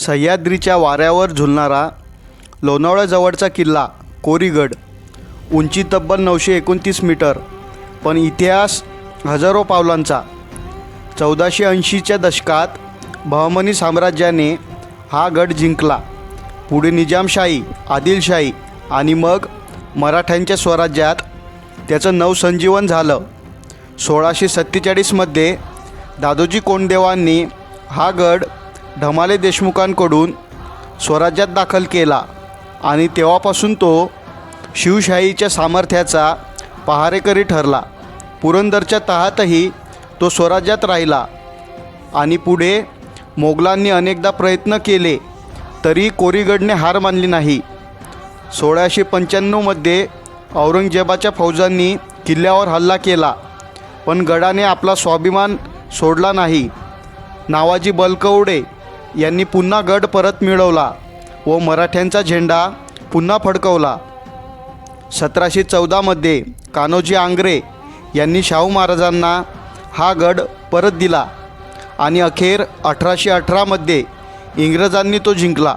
सह्याद्रीच्या वाऱ्यावर झुलणारा लोणावळ्याजवळचा किल्ला कोरीगड उंची तब्बल नऊशे एकोणतीस मीटर पण इतिहास हजारो पावलांचा. चौदाशे ऐंशीच्या दशकात बहमनी साम्राज्याने हा गड जिंकला. पुढे निजामशाही आदिलशाही आणि मग मराठ्यांच्या स्वराज्यात त्याचं नवसंजीवन झालं. सोळाशे सत्तेचाळीसमध्ये दादोजी कोंडदेवांनी हा गड ढमाले देशमुखांकडून स्वराज्यात दाखल केला आणि तेव्हापासून तो शिवशाहीच्या सामर्थ्याचा पहारेकरी ठरला. पुरंदरच्या तहातही तो स्वराज्यात राहिला आणि पुढे मोगलांनी अनेकदा प्रयत्न केले तरी कोरीगडने हार मानली नाही. सोळाशे पंच्याण्णवमध्ये औरंगजेबाच्या फौजांनी किल्ल्यावर हल्ला केला पण गडाने आपला स्वाभिमान सोडला नाही. नावाजी बलकवडे यांनी पुन्हा गड परत मिळवला व मराठ्यांचा झेंडा पुन्हा फडकवला. सतराशे चौदामध्ये कान्होजी आंग्रे यांनी शाहू महाराजांना हा गड परत दिला आणि अखेर अठराशे अठरामध्ये इंग्रजांनी तो जिंकला.